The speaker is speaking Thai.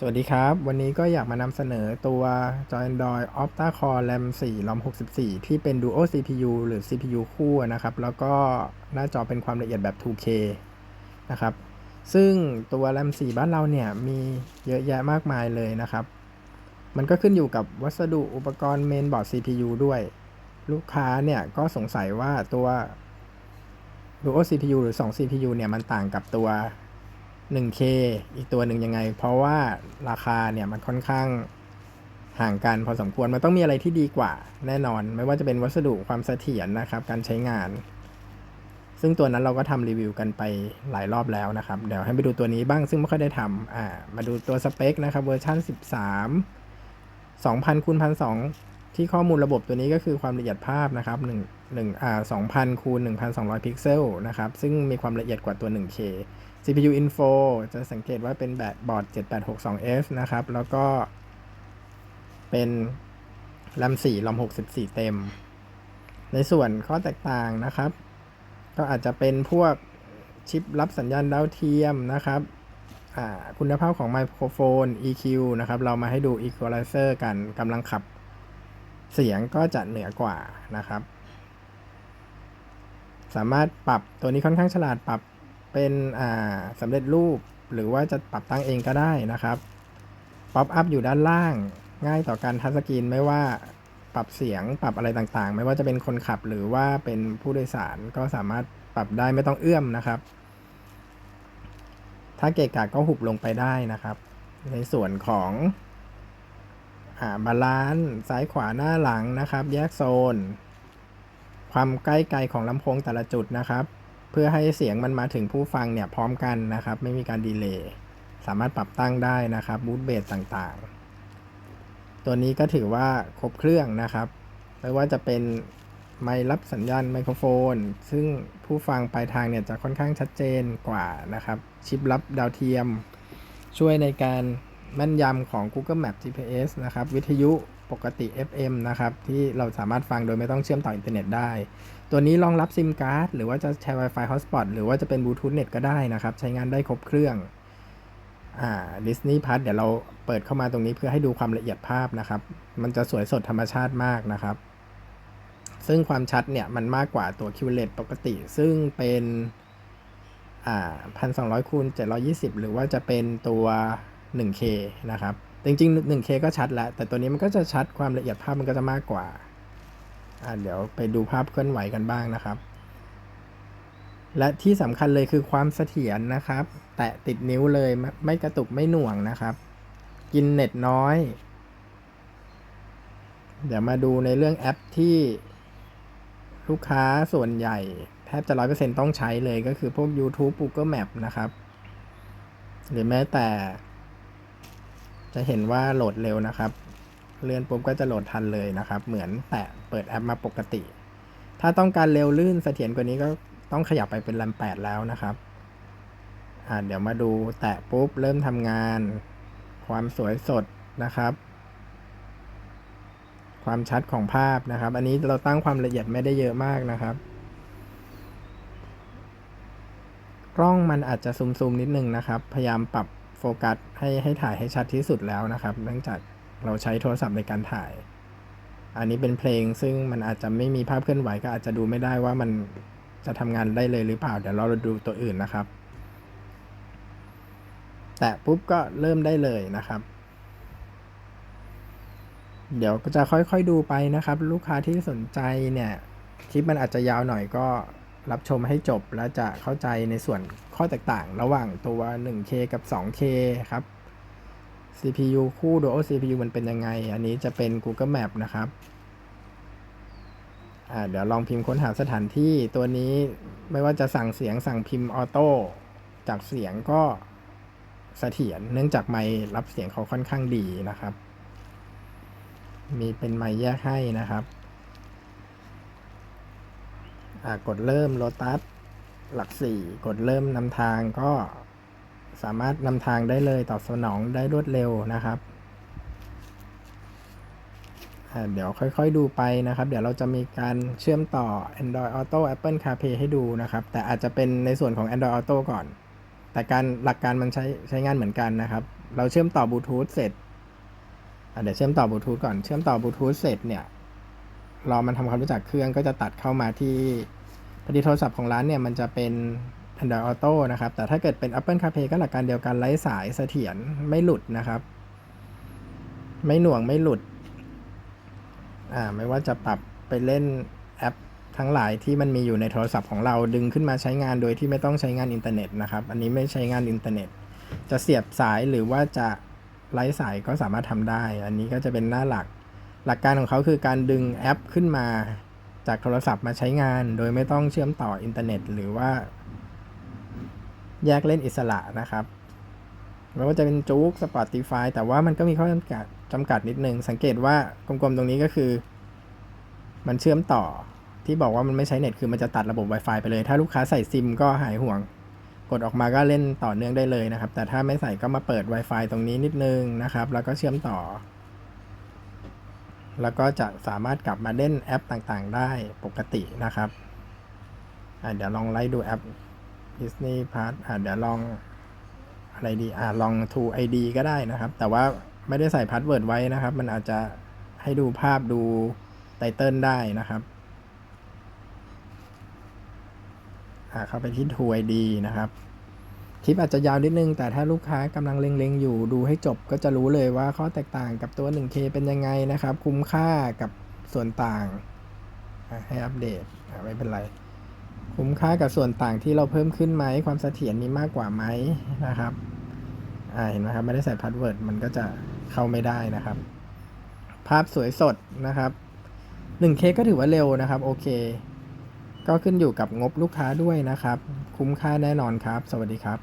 สวัสดีครับ วันนี้ก็อยากมานำเสนอตัวจอ Android Opta Core RAM 4 ROM 64 ที่เป็น Duo CPU หรือ CPU คู่นะครับ แล้วก็หน้าจอเป็นความละเอียดแบบ 2K นะครับ ซึ่งตัว RAM 4 บ้านเราเนี่ยมีเยอะแยะมากมายเลยนะครับ มันก็ขึ้นอยู่กับวัสดุอุปกรณ์เมนบอร์ด CPU ด้วย ลูกค้าเนี่ยก็สงสัยว่าตัว Duo CPU หรือ 2 CPU เนี่ยมันต่างกับตัว 1K อีกตัวหนึ่งยังไง เพราะว่าราคาเนี่ยมันค่อนข้างห่างกันพอสมควร มันต้องมีอะไรที่ดีกว่าแน่นอน ไม่ว่าจะเป็นวัสดุความเสถียรนะครับ การใช้งาน ซึ่งตัวนั้นเราก็ทำรีวิวกันไปหลายรอบแล้วนะครับ เดี๋ยวให้ไปดูตัวนี้บ้างซึ่งไม่ค่อยได้ทำอ่ามาดูตัวสเปคนะครับเวอร์ชัน13 2,000คูณ1,200ที่ข้อมูลระบบตัวนี้ก็คือความละเอียดภาพนะครับ 1อ่า2,000คูณ1,200 พิกเซลนะครับ ซึ่งมีความละเอียดกว่าตัว 1K CPU Info จะสังเกตว่าเป็นแบบบอร์ด 7862F นะครับ แล้วก็เป็น RAM 4 ROM 64 เต็ม ในส่วนข้อแตกต่างนะครับ ก็อาจจะเป็นพวกชิปรับสัญญาณดาวเทียมนะครับคุณภาพของไมโครโฟน EQ นะครับ เรามาให้ดู Equalizer กันกำลังขับเสียงก็จะเหนือกว่านะครับ สามารถปรับตัวนี้ค่อนข้างฉลาดปรับเป็นสำเร็จรูป หรือว่าจะปรับตั้งเองก็ได้นะครับป๊อปอัพอยู่ด้านล่าง ง่ายต่อการทัชสกรีนไม่ว่าปรับเสียงปรับอะไรต่างๆ ไม่ว่าจะเป็นคนขับหรือว่าเป็นผู้โดยสารก็สามารถปรับได้ไม่ต้องเอื้อมนะครับ ถ้าเกะกะก็หุบลงไปได้นะครับ ในส่วนของบาลานซ์ซ้ายขวาหน้าหลังนะครับ แยกโซน ความใกล้ไกลของลำโพงแต่ละจุดนะครับ เพื่อให้เสียงมันมาถึงผู้ฟังเนี่ยพร้อมกันนะครับ ไม่มีการดีเลย์สามารถปรับตั้งได้นะครับบูตเบสต่างๆ ตัวนี้ก็ถือว่าครบเครื่องนะครับไม่ว่าจะเป็นไมค์รับสัญญาณไมโครโฟน ซึ่งผู้ฟังปลายทางเนี่ยจะค่อนข้างชัดเจนกว่านะครับ ชิปรับดาวเทียม ช่วยในการแม่นยำของ Google Map GPS นะครับ วิทยุ ปกติ FM นะครับ ที่เราสามารถฟังโดยไม่ต้องเชื่อมต่ออินเทอร์เน็ตได้ ตัวนี้รองรับซิมการ์ดหรือว่าจะใช้ Wi-Fi Hotspot หรือว่าจะเป็นบลูทูธเน็ตก็ได้นะครับ ใช้งานได้ครบเครื่องอ่า Disney Plus เดี๋ยวเราเปิดเข้ามาตรงนี้เพื่อให้ดูความละเอียดภาพนะครับ มันจะสวยสดธรรมชาติมากนะครับ ซึ่งความชัดเนี่ยมันมากกว่าตัว QLED ปกติ ซึ่งเป็นอ่าพันสองร้อยคูณเจ็ดร้อยี่สิบหรือว่าจะเป็นตัว 1K นะครับ จริงๆ 1K ก็ชัดแล้ว แต่ตัวนี้มันก็จะชัดความละเอียดภาพมันก็จะมากกว่า อ่าเดี๋ยวไปดูภาพเคลื่อนไหวกันบ้างนะครับ และที่สำคัญเลยคือความเสถียรนะครับ แตะติดนิ้วเลยไม่กระตุกไม่หน่วงนะครับ กินเน็ตน้อย เดี๋ยวมาดูในเรื่องแอปที่ลูกค้าส่วนใหญ่ แทบจะร้อยเปอร์เซ็นต้องใช้เลยก็คือพวก YouTube Google Map นะครับ หรือแม้แต่ จะเห็นว่าโหลดเร็วนะครับ เลื่อนปุ๊บก็จะโหลดทันเลยนะครับ เหมือนแตะเปิดแอปมาปกติ ถ้าต้องการเร็วลื่นเสถียรกว่านี้ก็ต้องขยับไปเป็นแรม8แล้วนะครับอ่าเดี๋ยวมาดูแตะปุ๊บเริ่มทำงาน ความสวยสดนะครับ ความชัดของภาพนะครับ อันนี้เราตั้งความละเอียดไม่ได้เยอะมากนะครับกล้องมันอาจจะซูมๆนิดนึงนะครับ พยายามปรับ กัสให้ให้ถ่ายให้ชัดที่สุดแล้วนะครับ เนื่องจากเราใช้โทรศัพท์ในการถ่าย อันนี้เป็นเพลงซึ่งมันอาจจะไม่มีภาพเคลื่อนไหวก็อาจจะดูไม่ได้ว่ามันจะทำงานได้เลยหรือเปล่า เดี๋ยวเราดูตัวอื่นนะครับ แต่ปุ๊บก็เริ่มได้เลยนะครับ เดี๋ยวก็จะค่อยๆดูไปนะครับ ลูกค้าที่สนใจเนี่ยคลิปมันอาจจะยาวหน่อยก็รับชมให้จบแล้วจะเข้าใจในส่วน ข้อแตกต่างระหว่างตัว 1K กับ 2K ครับ CPU คู่ Dual CPU มันเป็นยังไง อันนี้จะเป็น Google Map นะครับเดี๋ยวลองพิมพ์ค้นหาสถานที่ตัวนี้ไม่ว่าจะสั่งเสียงสั่งพิมพ์ออโต้จากเสียงก็เสถียรเนื่องจากไมค์รับเสียงเขาค่อนข้างดีนะครับ มีเป็นไมค์แยกให้นะครับกดเริ่มโลตัส หลักสี่กดเริ่มนำทางก็สามารถนำทางได้เลยตอบสนองได้รวดเร็วนะครับเดี๋ยวค่อยๆดูไปนะครับ เดี๋ยวเราจะมีการเชื่อมต่อ Android Auto Apple CarPlay ให้ดูนะครับ แต่อาจจะเป็นในส่วนของ Android Auto ก่อน แต่การหลักการมันใช้ใช้งานเหมือนกันนะครับ เราเชื่อมต่อบลูทูธเสร็จเดี๋ยวเชื่อมต่อบลูทูธก่อน เชื่อมต่อบลูทูธเสร็จเนี่ย รอมันทำความรู้จักเครื่องก็จะตัดเข้ามาที่ พอดีโทรศัพท์ของร้านเนี่ยมันจะเป็น Android Auto นะครับ แต่ถ้าเกิดเป็น Apple CarPlay ก็หลักการเดียวกันไร้สายเสถียรไม่หลุดนะครับ ไม่หน่วงไม่หลุด อ่าไม่ว่าจะปรับไปเล่นแอปทั้งหลายที่มันมีอยู่ในโทรศัพท์ของเราดึงขึ้นมาใช้งานโดยที่ไม่ต้องใช้งานอินเทอร์เน็ตนะครับ อันนี้ไม่ใช้งานอินเทอร์เน็ต จะเสียบสายหรือว่าจะไร้สายก็สามารถทำได้ อันนี้ก็จะเป็นหน้าหลัก หลักการของเขาคือการดึงแอปขึ้นมา จากโทรศัพท์มาใช้งาน โดยไม่ต้องเชื่อมต่ออินเทอร์เน็ต หรือว่า แยกเล่นอิสระนะครับไม่ว่าจะเป็นจุก Spotify แต่ว่ามันก็มีข้อจำกัดจำกัดนิดนึง สังเกตว่ากลมๆตรงนี้ก็คือ มันเชื่อมต่อที่บอกว่ามันไม่ใช้เน็ตคือมันจะตัดระบบ Wi-Fi ไปเลย ถ้าลูกค้าใส่ซิมก็หายห่วง กดออกมาก็เล่นต่อเนื่องได้เลยนะครับ แต่ถ้าไม่ใส่ก็มาเปิด Wi-Fi ตรงนี้นิดนึงนะครับ แล้วก็เชื่อมต่อ แล้วก็จะสามารถกลับมาเล่นแอปต่างๆ ได้ปกตินะครับเดี๋ยวลองไล่ดูแอป Disney Plus เดี๋ยวลองอะไรดีอะลอง True ID ก็ได้นะครับ แต่ว่าไม่ได้ใส่พาสเวิร์ดไว้นะครับ มันอาจจะให้ดูภาพดูไตเติลได้นะครับอ่าเข้าไปที่ True ID นะครับ คลิปอาจจะยาวนิดนึง แต่ถ้าลูกค้ากำลังเล็งๆ อยู่ดูให้จบก็จะรู้เลยว่าข้อแตกต่างกับตัว 1K เป็นยังไงนะครับ คุ้มค่ากับส่วนต่างให้อัปเดตไม่เป็นไร คุ้มค่ากับส่วนต่างที่เราเพิ่มขึ้นไหมความเสถียรมีมากกว่าไหมนะครับเห็นไหมครับไม่ได้ใส่พาสเวิร์ดมันก็จะเข้าไม่ได้นะครับ ภาพสวยสดนะครับ 1K ก็ถือว่าเร็วนะครับโอเคก็ขึ้นอยู่กับงบลูกค้าด้วยนะครับ คุ้มค่าแน่นอนครับ สวัสดีครับ